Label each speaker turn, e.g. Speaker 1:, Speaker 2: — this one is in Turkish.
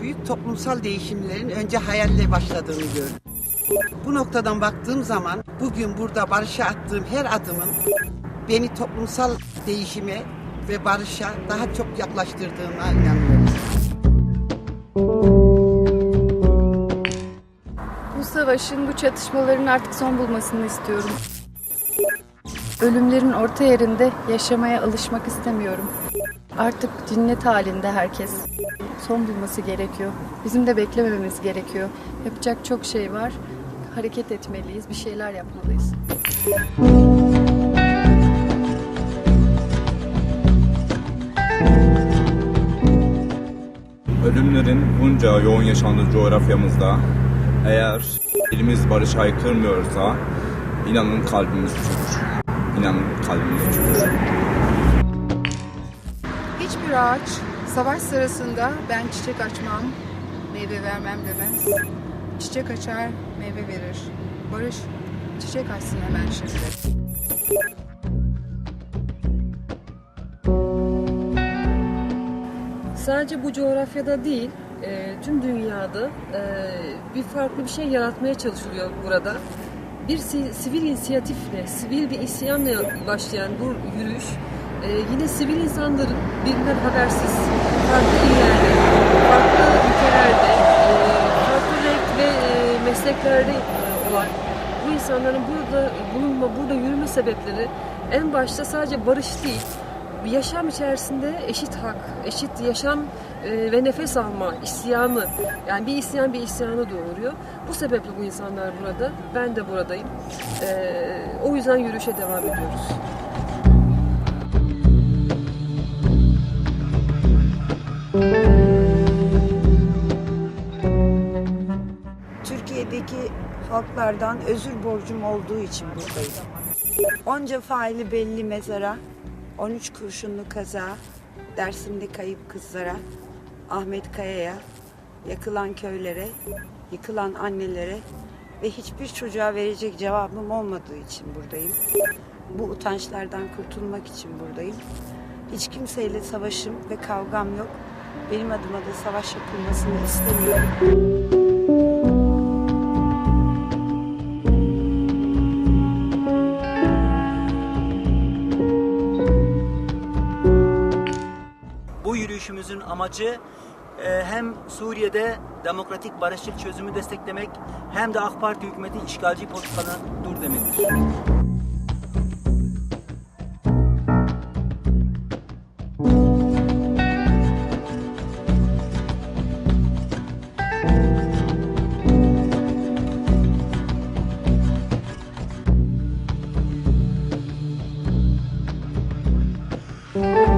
Speaker 1: büyük toplumsal değişimlerin önce hayalle başladığını gördüm. Bu noktadan baktığım zaman bugün burada barışa attığım her adımın beni toplumsal değişime ve barışa daha çok yaklaştırdığına inanıyorum.
Speaker 2: Bu savaşın, bu çatışmaların artık son bulmasını istiyorum. Ölümlerin orta yerinde yaşamaya alışmak istemiyorum. Artık cinnet halinde herkes. Son bulması gerekiyor. Bizim de beklemememiz gerekiyor. Yapacak çok şey var. Hareket etmeliyiz, bir şeyler yapmalıyız.
Speaker 3: Ölümlerin bunca yoğun yaşandığı coğrafyamızda eğer elimiz barış haykırmıyorsa inanın kalbimiz çürür. İnanın kalbimiz çürür.
Speaker 4: Hiçbir ağaç savaş sırasında ben çiçek açmam, meyve vermem demez. Çiçek açar, meyve verir. Barış, çiçek açsın hemen şimdi.
Speaker 5: Sadece bu coğrafyada değil, e, tüm dünyada e, bir farklı bir şey yaratmaya çalışılıyor burada. Bir si- sivil inisiyatifle, sivil bir isyanla başlayan bu yürüyüş, e, yine sivil insanların birbirinden habersiz, farklı illerde, farklı ülkelerde, e, farklı renk ve e, mesleklerde olan bu insanların burada bulunma, burada yürüme sebepleri en başta sadece barış değil, yaşam içerisinde eşit hak, eşit yaşam e, ve nefes alma isyanı. Yani bir isyan bir isyanı doğuruyor. Bu sebeple bu insanlar burada. Ben de buradayım. E, o yüzden yürüyüşe devam ediyoruz.
Speaker 6: Halklardan özür borcum olduğu için buradayım. Onca faili belli mezara, 13 kurşunlu kaza, Dersim'de kayıp kızlara, Ahmet Kaya'ya, yakılan köylere, yıkılan annelere ve hiçbir çocuğa verecek cevabım olmadığı için buradayım. Bu utançlardan kurtulmak için buradayım. Hiç kimseyle savaşım ve kavgam yok. Benim adıma da savaş yapılmasını istemiyorum.
Speaker 7: Bu yürüyüşümüzün amacı e, hem Suriye'de demokratik barışçıl çözümü desteklemek hem de AK Parti hükümeti işgalci politikalarına dur demektir. Thank you.